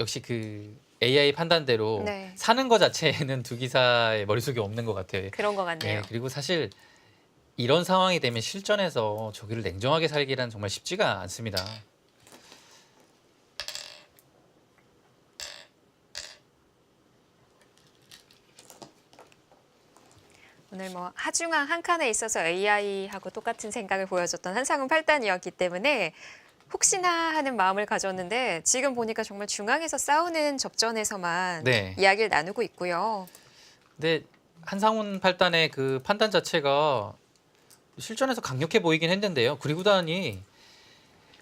역시 그 AI 판단대로 네. 사는 거 자체는 두 기사의 머릿속에 없는 것 같아요. 그런 것 같네요. 네, 그리고 사실 이런 상황이 되면 실전에서 저기를 냉정하게 살기란 정말 쉽지가 않습니다. 오늘 뭐 하중항 한 칸에 있어서 AI하고 똑같은 생각을 보여줬던 한상훈 8단이었기 때문에 혹시나 하는 마음을 가졌는데 지금 보니까 정말 중앙에서 싸우는 접전에서만 네. 이야기를 나누고 있고요. 근데 한상훈 팔단의 그 판단 자체가 실전에서 강력해 보이긴 했는데요. 구리구단이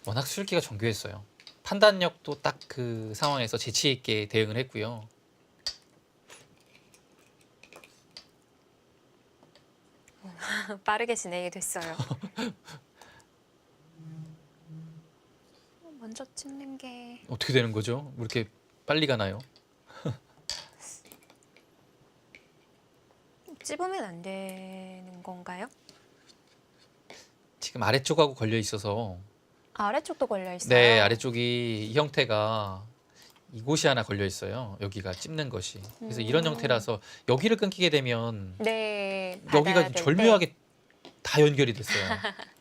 워낙 술기가 정교했어요. 판단력도 딱 그 상황에서 재치 있게 대응을 했고요. 빠르게 진행이 됐어요. 먼저 찍는 게 어떻게 되는 거죠? 왜 이렇게 빨리 가나요? 찝으면 안 되는 건가요? 지금 아래쪽하고 걸려 있어서 아래쪽도 걸려 있어요. 네 아래쪽이 이 형태가 이곳이 하나 걸려 있어요. 여기가 찝는 것이. 그래서 이런 음. 형태라서 여기를 끊기게 되면 네. 받아야 여기가 될 때. 절묘하게 다 연결이 됐어요.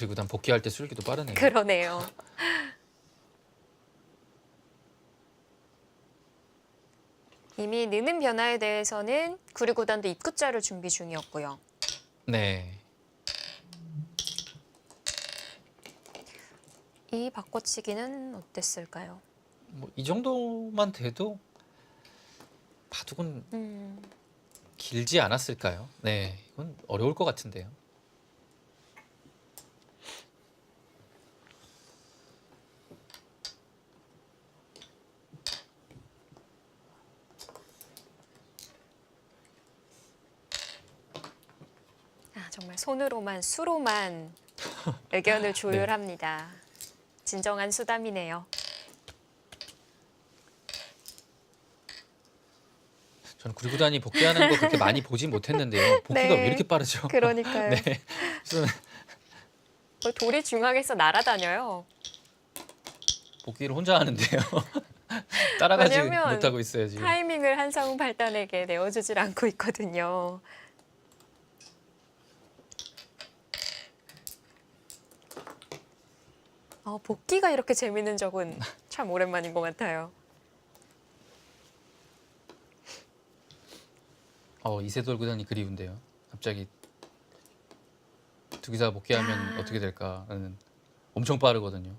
그리고 난 복귀할 때 술기도 빠르네요. 그러네요. 이미 느는 변화에 대해서는 구리구단도 입구자를 준비 중이었고요. 네. 이 바꿔치기는 어땠을까요? 뭐 이 정도만 돼도 바둑은 음, 길지 않았을까요? 네. 이건 어려울 것 같은데요. 정말 손으로만 수로만 의견을 조율합니다. 진정한 수담이네요. 저는 구리구단이 복귀하는 거 그렇게 많이 보진 못했는데요. 복귀가 네. 왜 이렇게 빠르죠? 그러니까요. 네. 저는 어, 돌이 중앙에서 날아다녀요. 복귀를 혼자 하는데요. 따라가지 왜냐면 못하고 있어요 지금. 타이밍을 한상훈 발단에게 내어주질 않고 있거든요. 어, 복귀가 이렇게 재밌는 적은 참 오랜만인 것 같아요. 어 이세돌 구단이 그리운데요. 갑자기 두 기사 복귀하면 아. 어떻게 될까라는 엄청 빠르거든요.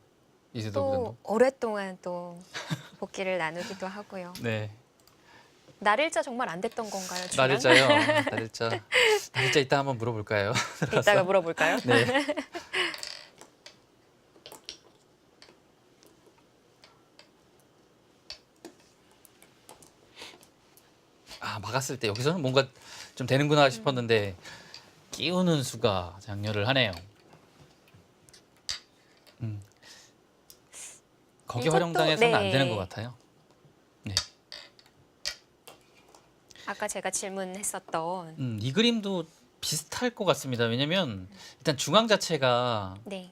이세돌 또 구단도. 오랫동안 또 복귀를 나누기도 하고요. 네. 날일자 정말 안 됐던 건가요? 주량? 날일자요. 날일자. 날일자 이따 한번 물어볼까요? 이따가 물어볼까요? 네. 막았을 때 여기서는 뭔가 좀 되는구나 싶었는데 끼우는 수가 장렬을 하네요. 음. 거기 이것도- 활용당해서는 안 네. 되는 것 같아요. 네. 아까 제가 질문했었던 음, 이 그림도 비슷할 것 같습니다. 왜냐면 일단 중앙 자체가 네.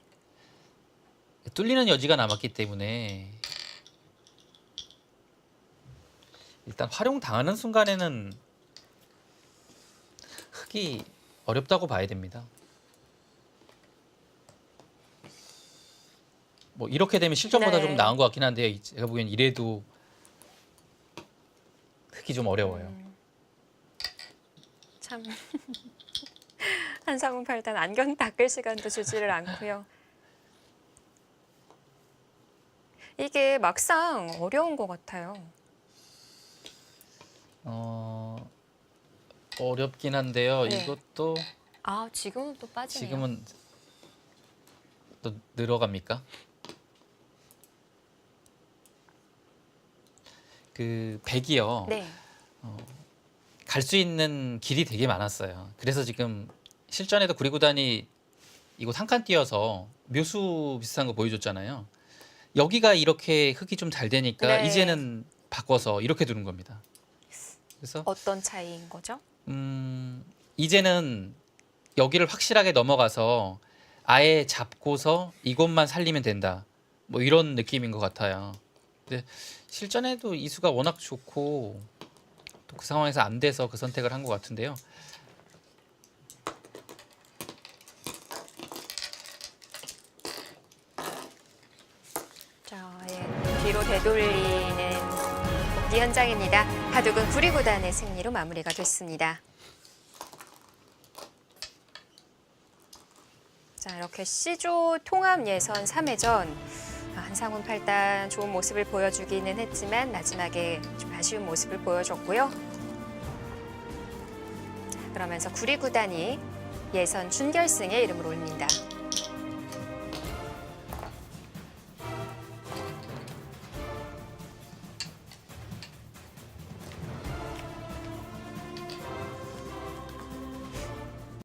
뚫리는 여지가 남았기 때문에 일단 활용 당하는 순간에는 흙이 어렵다고 봐야 됩니다. 뭐 이렇게 되면 실전보다 네. 좀 나은 것 같긴 한데요. 이- 제가 보기엔 이래도 흙이 좀 어려워요. 음. 참 한상훈 팔단 안경 닦을 시간도 주지를 않고요. 이게 막상 어려운 것 같아요. 어, 어렵긴 한데요. 네. 이것도 아 지금은 또 빠지네요. 지금은 또 늘어갑니까? 그 백이요. 네. 갈수 있는 길이 되게 많았어요. 그래서 지금 실전에도 구리구단이 이곳 한칸 뛰어서 묘수 비슷한 거 보여줬잖아요. 여기가 이렇게 흙이 좀 잘 되니까 네. 이제는 바꿔서 이렇게 두는 겁니다. 그래서 어떤 차이인 거죠? 음, 이제는 여기를 확실하게 넘어가서 아예 잡고서 이곳만 살리면 된다. 뭐 이런 느낌인 것 같아요. 근데 실전에도 이수가 워낙 좋고 또 그 상황에서 안 돼서 그 선택을 한 것 같은데요. 자, 예, 뒤로 되돌리 는 복귀 현장입니다. 하둑은 구리구단의 승리로 마무리가 됐습니다. 자, 이렇게 C조 통합 예선 3회전 아, 한상훈 8단 좋은 모습을 보여주기는 했지만 마지막에 좀 아쉬운 모습을 보여줬고요. 자, 그러면서 구리구단이 예선 준결승에 이름을 올립니다.